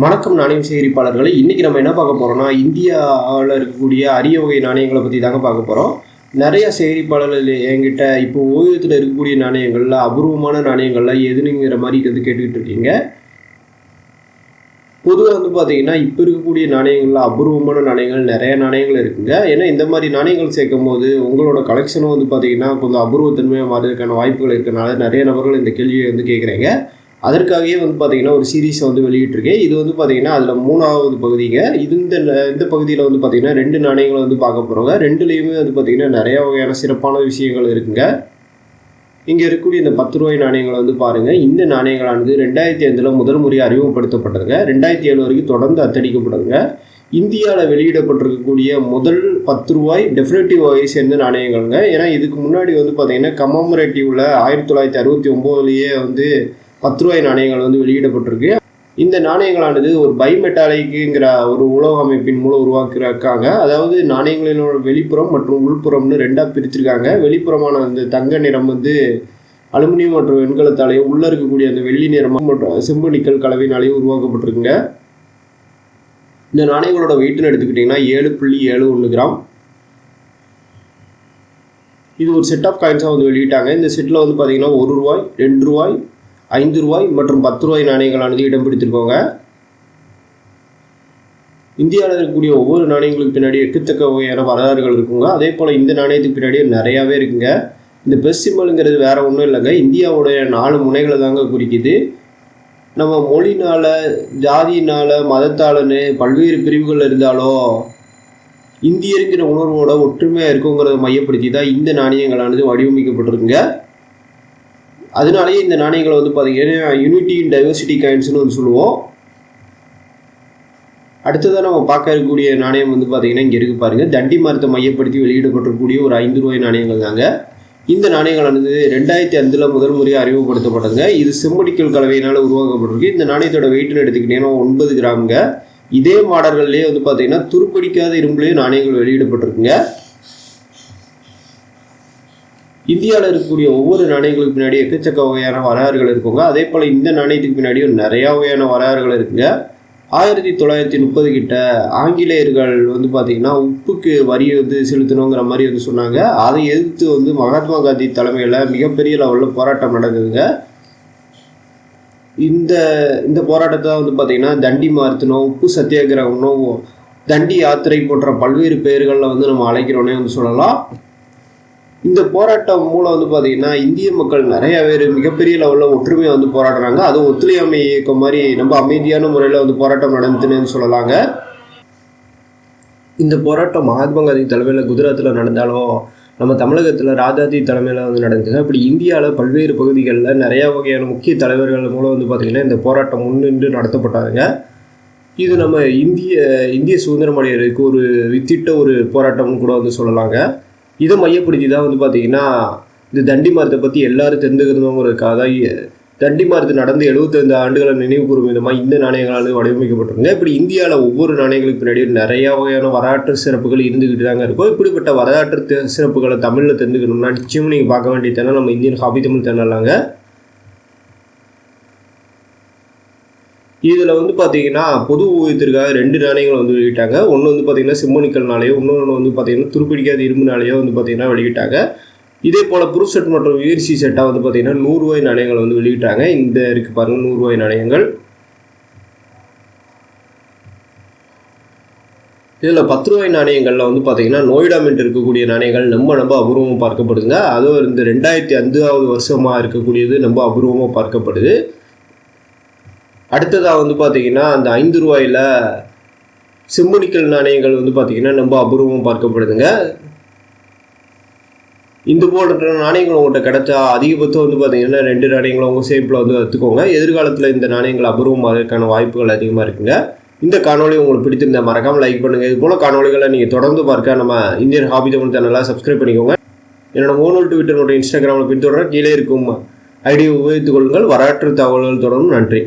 வணக்கம் நாணயம் சேகரிப்பாளர்களை. இன்றைக்கி நம்ம என்ன பார்க்க போகிறோம்னா இந்தியாவில் இருக்கக்கூடிய அரிய வகை நாணயங்களை பற்றி தாங்க பார்க்க போகிறோம் நிறைய சேகரிப்பாளர்கள் என்கிட்ட இப்போ ஓவியத்தில் இருக்கக்கூடிய நாணயங்களில் அபூர்வமான நாணயங்கள்லாம் எதுனுங்கிற மாதிரி வந்து கேட்டுக்கிட்டு இருக்கீங்க. பொதுவாக வந்து பார்த்தீங்கன்னா இப்போ இருக்கக்கூடிய நாணயங்களில் அபூர்வமான நாணயங்கள் நிறைய நாணயங்கள் இருக்குங்க. ஏன்னா இந்த மாதிரி நாணயங்கள் சேர்க்கும் போது உங்களோட கலெக்ஷனும் வந்து பார்த்தீங்கன்னா கொஞ்சம் அபூர்வத்தன்மையாக மாறதுக்கான வாய்ப்புகள் இருக்கனால நிறைய நபர்கள் இந்த கேள்வியை வந்து கேட்குறீங்க. அதற்காகவே வந்து பார்த்தீங்கன்னா ஒரு சீரீஸை வந்து வெளியிட்டிருக்கேன். இது வந்து பார்த்தீங்கன்னா அதில் மூணாவது பகுதிங்க. இது இந்த இந்த பகுதியில் வந்து பார்த்திங்கன்னா ரெண்டு நாணயங்களை வந்து பார்க்க போகிறோங்க ரெண்டுலேயுமே வந்து பார்த்தீங்கன்னா நிறையா வகையான சிறப்பான விஷயங்கள் இருக்குங்க. இங்கே இருக்கக்கூடிய இந்த பத்து ரூபாய் நாணயங்களை வந்து பாருங்கள் இந்த நாணயங்களானது ரெண்டாயிரத்தி ஐந்தில் முதல் முறையாக அறிமுகப்படுத்தப்பட்டதுங்க. ரெண்டாயிரத்தி ஏழு வரைக்கும் தொடர்ந்து அத்தடிக்கப்படுதுங்க இந்தியாவில் வெளியிடப்பட்டிருக்கக்கூடிய முதல் பத்து ரூபாய் டெஃபினட்டிவ் வகையை சேர்ந்த நாணயங்கள்ங்க. ஏன்னா இதுக்கு முன்னாடி வந்து பார்த்தீங்கன்னா கமமரேட்டிவில் ஆயிரத்தி தொள்ளாயிரத்தி அறுபத்தி ஒம்போதுலேயே வந்து பத்து ரூபாய் நாணயங்கள் வந்து வெளியிடப்பட்டிருக்கு. இந்த நாணயங்களானது ஒரு பைமெட்டாலிக்குங்கிற ஒரு உலக அமைப்பின் மூலம் உருவாக்கியிருக்காங்க அதாவது நாணயங்களினோட வெளிப்புறம் மற்றும் உள்புறம்னு ரெண்டாக பிரிச்சிருக்காங்க. வெளிப்புறமான அந்த தங்க நிறம் வந்து அலுமினியம் மற்றும் வெண்கலத்தாலேயும் உள்ளே இருக்கக்கூடிய அந்த வெள்ளி நிறம் மற்றும் செம்பு நிக்கல் கலவையினாலேயும் உருவாக்கப்பட்டிருக்குங்க. இந்த நாணயங்களோட வெயிட்னு எடுத்துக்கிட்டிங்கன்னா ஏழு புள்ளி ஏழு ஒன்று கிராம். இது ஒரு செட் ஆஃப் காயின்ஸாக வந்து வெளியிட்டாங்க. இந்த செட்டில் வந்து பார்த்தீங்கன்னா ஒரு ரூபாய் ரெண்டு ரூபாய் ஐந்து ரூபாய் மற்றும் பத்து ரூபாய் நாணயங்களானது இடம் பிடித்திருக்கோங்க. இந்தியாவில் இருக்கக்கூடிய ஒவ்வொரு நாணயங்களுக்கு பின்னாடி எக்கத்தக்க வகையான வரலாறுகள் இருக்குங்க. அதே போல் இந்த நாணயத்துக்கு பின்னாடி நிறையாவே இருக்குங்க. இந்த பெஸ் சிம்பிளுங்கிறது வேற ஒன்றும் இல்லைங்க. இந்தியாவுடைய நாலு முனைகளை தாங்க குறிக்குது. நம்ம மொழினால ஜாதியினால மதத்தாலன்னு பல்வேறு பிரிவுகள் இருந்தாலோ இந்தியருங்கிற உணர்வோட ஒற்றுமையாக இருக்குங்கிறத மையப்படுத்தி தான் இந்த நாணயங்களானது வடிவமைக்கப்பட்டிருக்குங்க. அதனாலேயே இந்த நாணயங்களை வந்து பார்த்தீங்கன்னா யூனிட்டி இன் டைவர்சிட்டி காயின்ஸ்னு வந்து சொல்லுவோம். அடுத்ததாக நம்ம பார்க்க இருக்கக்கூடிய நாணயம் வந்து பார்த்தீங்கன்னா இங்கே இருக்கு பாருங்கள் தண்டி மரத்தை மையப்படுத்தி வெளியிடப்பட்டிருக்கக்கூடிய ஒரு ஐந்து ரூபாய் நாணயங்கள் தாங்க. இந்த நாணயங்களானது ரெண்டாயிரத்தி அஞ்சில் முதல் முறையாக அறிமுகப்படுத்தப்பட்டதுங்க. இது செம்மடிக்கல் கலவையினால் உருவாக்கப்பட்டிருக்கு. இந்த நாணயத்தோட வெயிட்னு எடுத்துக்கிட்டீங்கன்னா ஒன்பது கிராமுங்க. இதே மாடல்கள்லேயே வந்து பார்த்தீங்கன்னா துருப்பிடிக்காத இரும்புலேயே நாணயங்கள் வெளியிடப்பட்டிருக்குங்க. இந்தியாவில் இருக்கக்கூடிய ஒவ்வொரு நாணயங்களுக்கு பின்னாடி எக்கச்சக்க வகையான வரலாறுகள் இருக்குங்க. அதே போல் இந்த நாணயத்துக்கு பின்னாடியும் நிறையா வகையான வரலாறுகள் இருக்குங்க. ஆயிரத்தி தொள்ளாயிரத்தி முப்பது கிட்ட ஆங்கிலேயர்கள் வந்து பார்த்திங்கன்னா உப்புக்கு வரி வந்து செலுத்தணுங்கிற மாதிரி வந்து சொன்னாங்க. அதை எதிர்த்து வந்து மகாத்மா காந்தி தலைமையில் மிகப்பெரிய லெவலில் போராட்டம் நடக்குதுங்க இந்த இந்த போராட்டத்தை வந்து பார்த்திங்கன்னா தண்டி மார்த்தணும் உப்பு சத்தியாகிரகம்னும் தண்டி யாத்திரை போன்ற பல்வேறு பெயர்களில் வந்து நம்ம அழைக்கிறோன்னே வந்து சொல்லலாம். இந்த போராட்டம் மூலம் வந்து பார்த்தீங்கன்னா இந்திய மக்கள் நிறைய பேர் மிகப்பெரிய லெவலில் ஒற்றுமையாக வந்து போராடுறாங்க. அது ஒத்துழையாமை இயக்கம் மாதிரி நம்ம அமைதியான முறையில் வந்து போராட்டம் நடந்துன்னு சொல்லலாங்க. இந்த போராட்டம் மகாத்மா காந்தி தலைமையில் குஜராத்தில் நடந்தாலும் நம்ம தமிழகத்தில் ராஜாஜி தலைமையில் வந்து நடந்தது. இப்படி இந்தியாவில் பல்வேறு பகுதிகளில் நிறையா வகையான முக்கிய தலைவர்கள் மூலம் வந்து பார்த்திங்கன்னா இந்த போராட்டம் முன்னின்று நடத்தப்பட்டாருங்க இது நம்ம இந்திய இந்திய சுதந்திரம் அடைகிறதுக்கு ஒரு வித்திட்ட ஒரு போராட்டம்னு கூட வந்து சொல்லலாங்க. இதை மையப்படுத்தி தான் வந்து பார்த்தீங்கன்னா இந்த தண்டி மரத்தை பற்றி எல்லாரும் தெரிந்துக்கணுங்கிறதுக்காக தான் தண்டி மரத்து நடந்து எழுபத்தைந்து ஆண்டுகளை நினைவு கூறும் விதமாக இந்த நாணயங்களால் வடிவமைக்கப்பட்டிருங்க இப்படி இந்தியாவில் ஒவ்வொரு நாணயங்களுக்கு பின்னாடி நிறையா வகையான வரலாற்று சிறப்புகள் இருந்துக்கிட்டு தாங்க இருக்கும். இப்படிப்பட்ட வரலாற்று சிறப்புகளை தமிழில் தெரிஞ்சுக்கணும்னா நிச்சயம் நீங்கள் பார்க்க வேண்டிய சேனல் நம்ம இந்தியன் ஹாபி தமிழ் சேனலாங்க இதில் வந்து பார்த்தீங்கன்னா பொது ஊதியத்திற்காக ரெண்டு நாணயங்கள் வந்து வெளியிட்டாங்க. ஒன்று வந்து பார்த்தீங்கன்னா சிம்மனிக்கல்னாலேயோ இன்னொன்று வந்து பார்த்தீங்கன்னா துருப்பிடிக்காத இரும்புனாலேயோ வந்து பார்த்தீங்கன்னா வெளியிட்டாங்க. இதே போல் ப்ரூஃப் செட் மற்றும் விஎர்சி செட்டாக வந்து பார்த்தீங்கன்னா நூறுரூவாய் நாணயங்கள் வந்து வெளியிட்டாங்க. இந்த இருக்குது பாருங்கள் நூறுரூவாய் நாணயங்கள். இதில் பத்து ரூபாய் நாணயங்களில் வந்து பார்த்தீங்கன்னா நோய்டா மின்ட் இருக்கக்கூடிய நாணயங்கள் ரொம்ப ரொம்ப அபூர்வமாக பார்க்கப்படுதுங்க. அதுவும் இந்த ரெண்டாயிரத்தி அஞ்சாவது வருஷமாக இருக்கக்கூடியது ரொம்ப அபூர்வமாக பார்க்கப்படுது. அடுத்ததாக வந்து பார்த்தீங்கன்னா அந்த ஐந்து ரூபாயில் செம்பனிக்கல் நாணயங்கள் வந்து பார்த்தீங்கன்னா ரொம்ப அபூர்வமாக பார்க்கப்படுதுங்க. இந்த போன்ற நாணயங்கள் உங்கள்கிட்ட கிடைச்சா அதிகபட்சம் வந்து பார்த்திங்கன்னா ரெண்டு நாணயங்களும் உங்கள் சேப்பில் வந்து எடுத்துக்கோங்க எதிர்காலத்தில் இந்த நாணயங்கள் அபூர்வமாகறதுக்கான வாய்ப்புகள் அதிகமாக இருக்குங்க. இந்த காணொலி உங்களுக்கு பிடித்திருந்த மறக்காமல் லைக் பண்ணுங்கள் இது போல் காணொலிகளை நீங்கள் தொடர்ந்து பார்க்க நம்ம இந்தியன் ஹாபி தமிழ் சேனலாக சப்ஸ்கிரைப் பண்ணிக்கோங்க. என்னோட மூணு ட்விட்டர் இன்ஸ்டாகிராமில் பின்தொடர கீழே இருக்கும் ஐடியை உபயோகித்துக் கொள்ளுங்கள். வரலாற்று தகவல்கள் தொடரும் நன்றி.